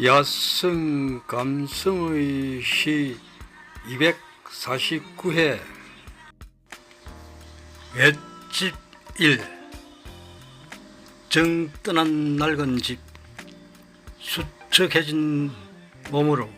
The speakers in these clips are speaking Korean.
야성 감성의 시 249회 맷집 1 정 떠난 낡은 집 수척해진 몸으로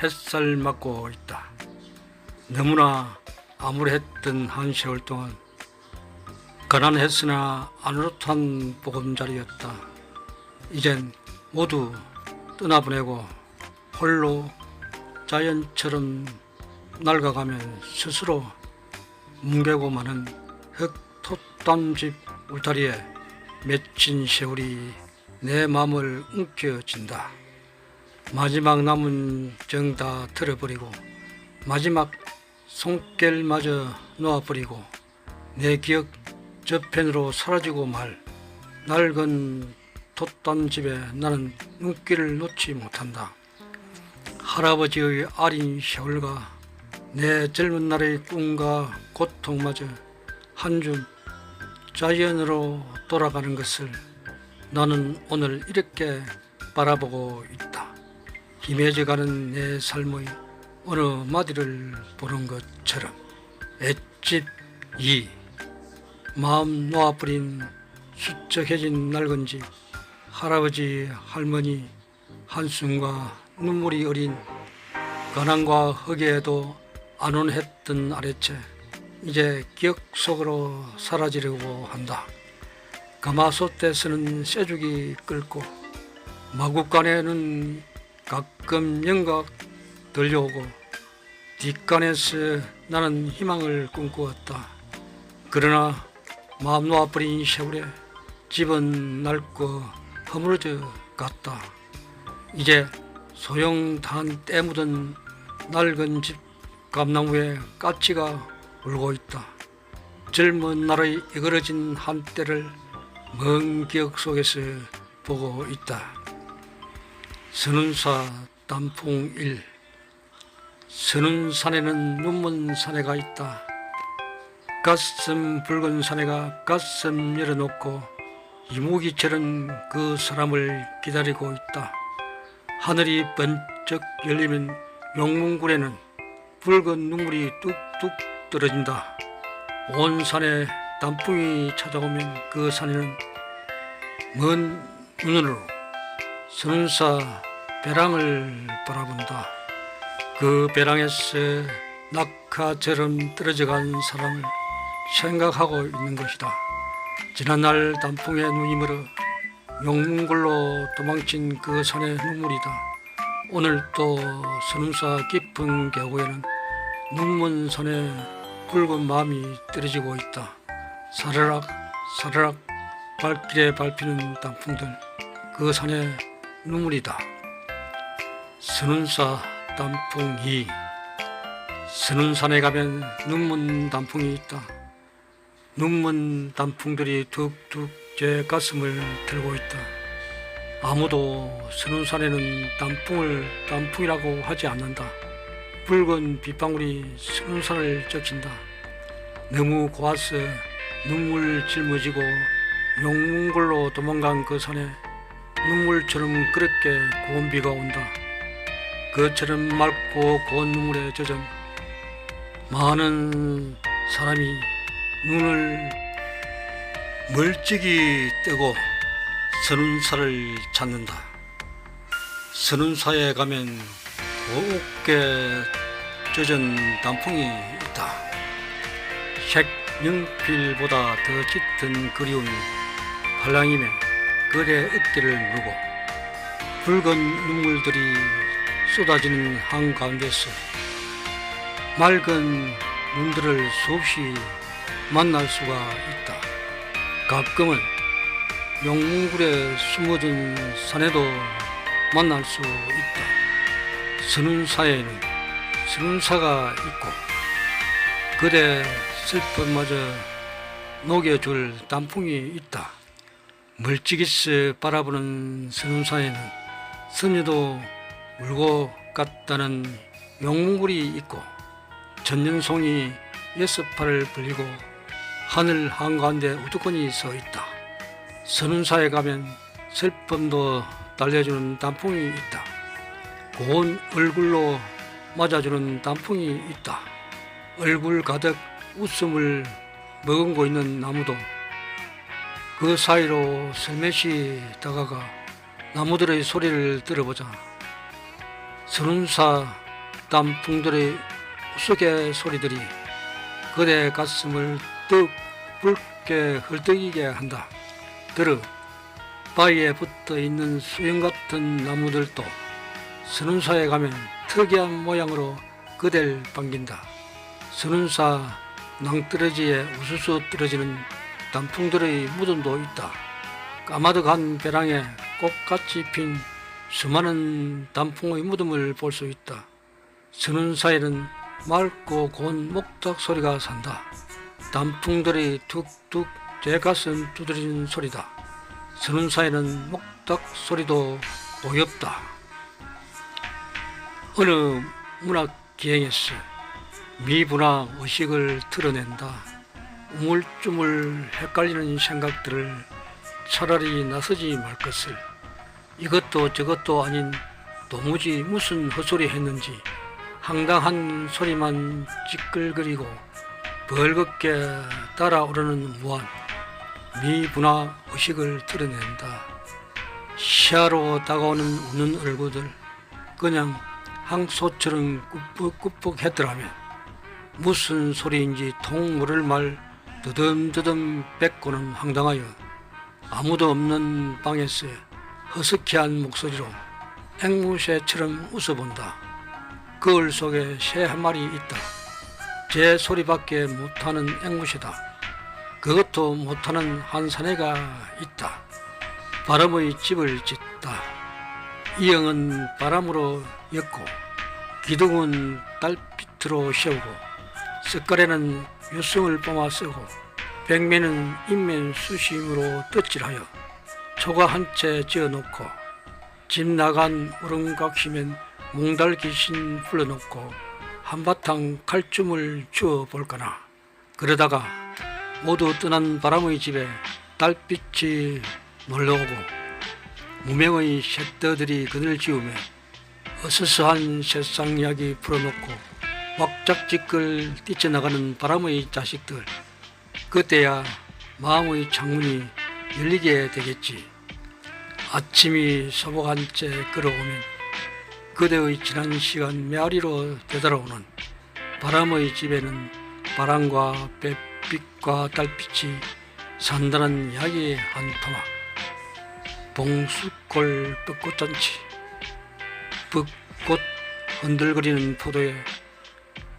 햇살 맞고 있다. 너무나 암울했던 한 세월 동안 가난했으나 아누릇한 보금자리였다. 이젠 모두 떠나보내고 홀로 자연처럼 낡아가면 스스로 뭉개고 마는 흙토담집 울타리에 맺힌 세월이 내 마음을 움켜쥔다. 마지막 남은 정다 틀어버리고 마지막 손길마저 놓아버리고 내 기억 저편으로 사라지고 말 낡은 돛단 집에 나는 눈길을 놓지 못한다. 할아버지의 아린 세월과 내 젊은 날의 꿈과 고통마저 한 줌 자연으로 돌아가는 것을 나는 오늘 이렇게 바라보고 있다. 희미해져가는 내 삶의 어느 마디를 보는 것처럼 엣집 2 마음 놓아버린 수척해진 낡은 집 할아버지 할머니 한숨과 눈물이 어린 가난과 흑에도 안온했던 아래채 이제 기억 속으로 사라지려고 한다. 가마솥에서는 쇠죽이 끓고 마구간에는 가끔 영각 들려오고 뒷간에서 나는 희망을 꿈꾸었다. 그러나 마음 놓아버린 세월에 집은 낡고 허물어져 갔다. 이제 소용단 때 묻은 낡은 집 감나무에 까치가 울고 있다. 젊은 날의 이그러진 한때를 먼 기억 속에서 보고 있다. 선운사 단풍 1 선운산에는 눈먼 사내가 있다. 가슴 붉은 사내가 가슴 열어놓고 이무기처럼 그 사람을 기다리고 있다. 하늘이 번쩍 열리면 용문굴에는 붉은 눈물이 뚝뚝 떨어진다. 온 산에 단풍이 찾아오면 그 산에는 먼 눈으로 선운사 배랑을 바라본다. 그 배랑에서 낙하처럼 떨어져간 사람을 생각하고 있는 것이다. 지난날 단풍에 눈이 멀어 용문굴로 도망친 그 산의 눈물이다. 오늘 또 선운사 깊은 계곡에는 눈먼 산에 붉은 마음이 떨어지고 있다. 사르락 사르락 발길에 밟히는 단풍들 그 산의 눈물이다. 선운사 단풍 2 선운산에 가면 눈먼 단풍이 있다. 눈먼 단풍들이 툭툭 제 가슴을 들고 있다. 아무도 선운산에는 단풍을 단풍이라고 하지 않는다. 붉은 빗방울이 선운산을 적신다. 너무 고와서 눈물 짊어지고 용문골로 도망간 그 산에 눈물처럼 그렇게 고운 비가 온다. 그처럼 맑고 고운 눈물에 젖은 많은 사람이 눈을 멀찍이 뜨고 선운사를 찾는다. 선운사에 가면 곱게 젖은 단풍이 있다. 색연필보다 더 짙은 그리움이 발랑임에 그의 어깨를 누르고 붉은 눈물들이 쏟아지는 한가운데서 맑은 눈들을 수없이 만날 수가 있다. 가끔은 용문굴에 숨어든 산에도 만날 수 있다. 선운사에는 선운사가 있고 그대 슬픔마저 녹여줄 단풍이 있다. 멀찍이서 바라보는 선운사에는 선녀도 울고 갔다는 용문굴이 있고 전년송이 여섯 팔을 벌리고 하늘 한가운데 우두커니 서 있다. 선운사에 가면 슬픔도 달래주는 단풍이 있다. 고운 얼굴로 맞아주는 단풍이 있다. 얼굴 가득 웃음을 머금고 있는 나무도 그 사이로 슬며시 다가가 나무들의 소리를 들어보자. 서른사 단풍들의 우스개 소리들이 그대 가슴을 떡 붉게 헐떡이게 한다. 들어 바위에 붙어 있는 수영 같은 나무들도 선운사에 가면 특이한 모양으로 그댈 반긴다. 선운사 낭떠러지에 우수수 떨어지는 단풍들의 무덤도 있다. 까마득한 벼랑에 꽃같이 핀 수많은 단풍의 무덤을 볼 수 있다. 선운사에는 맑고 고운 목탁 소리가 산다. 단풍들이 툭툭 제 가슴 두드리는 소리다. 선운사에는 목탁 소리도 고엽다. 어느 문학 기행에서 미분화 의식을 드러낸다. 우물쭈물 헷갈리는 생각들을 차라리 나서지 말 것을 이것도 저것도 아닌 도무지 무슨 헛소리 했는지 황당한 소리만 찌끌거리고 벌겋게 달아오르는 무한 미분화 의식을 드러낸다. 시야로 다가오는 웃는 얼굴들 그냥 항소처럼 꾸벅꾸벅했더라면 무슨 소리인지 통 모를 말 드듬드듬 뱉고는 황당하여 아무도 없는 방에서 허스키한 목소리로 앵무새처럼 웃어본다. 거울 속에 새 한 마리 있다. 제 소리밖에 못하는 앵무새다. 그것도 못하는 한 사내가 있다. 바람의 집을 짓다. 이영은 바람으로 엮고 기둥은 달빛으로 세우고 석가래는 유성을 뿜어 쓰고 백매는 인면 수심으로 덧질하여 초가 한 채 지어놓고 집 나간 우렁각시면 몽달 귀신 불러놓고 한바탕 칼춤을 주어 볼까나. 그러다가 모두 떠난 바람의 집에 달빛이 놀러오고 무명의 셋더들이 그늘 지우며 어스스한 새상 이야기 풀어놓고 wak작지껄 뛰쳐나가는 바람의 자식들. 그때야 마음의 창문이 열리게 되겠지. 아침이 소복한 채 걸어오면 그대의 지난 시간 메아리로 되돌아오는 바람의 집에는 바람과 뱃빛과 달빛이 산다는 이야기 한 토막 봉수골 벚꽃잔치 벚꽃 흔들거리는 포도에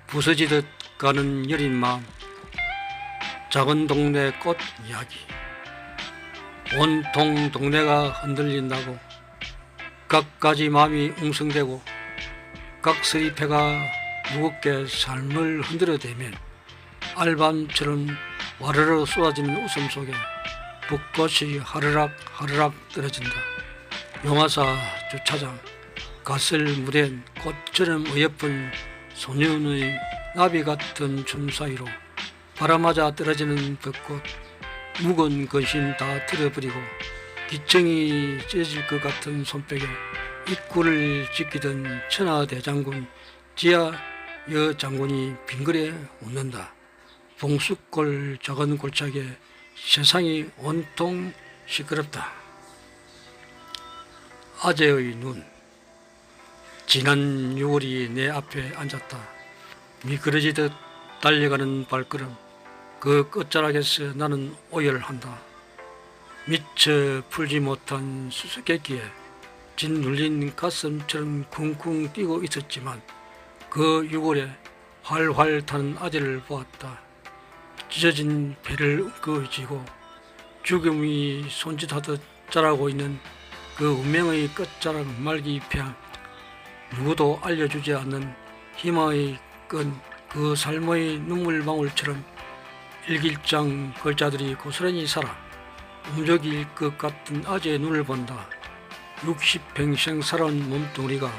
부서지듯 가는 여린 마음 작은 동네 꽃 이야기. 온통 동네가 흔들린다고 각 가지 마음이 웅성대고 각설이 배가 무겁게 삶을 흔들어대면 알밤처럼 와르르 쏟아지는 웃음 속에 벚꽃이 하르락 하르락 떨어진다. 용화사 주차장 가슬 무댄 꽃처럼 어여쁜 소년의 나비 같은 춤 사이로 바람맞아 떨어지는 벚꽃 묵은 근심 다 들어버리고 기청이 찢어질 것 같은 손뼉에 입구를 지키던 천하대장군 지하 여장군이 빙그레 웃는다. 봉수골 작은 골짜기에 세상이 온통 시끄럽다. 아재의 눈 지난 6월이 내 앞에 앉았다. 미끄러지듯 달려가는 발걸음 그 끝자락에서 나는 오열한다. 미처 풀지 못한 수수께끼에 짓눌린 가슴처럼 쿵쿵 뛰고 있었지만 그 6월에 활활 타는 아재를 보았다. 찢어진 배를 끄지고 죽음이 손짓하듯 자라고 있는 그 운명의 끝자락 말기편 누구도 알려주지 않는 희망의 끈 그 삶의 눈물방울처럼 일길장 글자들이 고스란히 살아 움직일 것 같은 아재의 눈을 본다. 60평생 살아온 몸뚱이가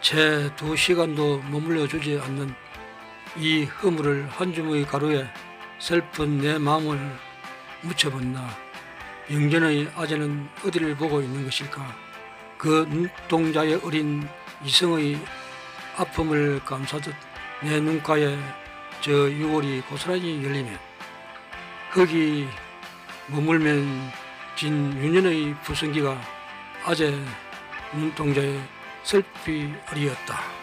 채 두 시간도 머물러 주지 않는 이 허물을 한 줌의 가루에 슬픈 내 마음을 묻혀본다. 영전의 아재는 어디를 보고 있는 것일까? 그 눈동자의 어린 이성의 아픔을 감싸듯 내 눈가에 저 6월이 고스란히 열리며 흙이 머물면 진 유년의 부성기가 아재 눈동자에 슬피 어리었다.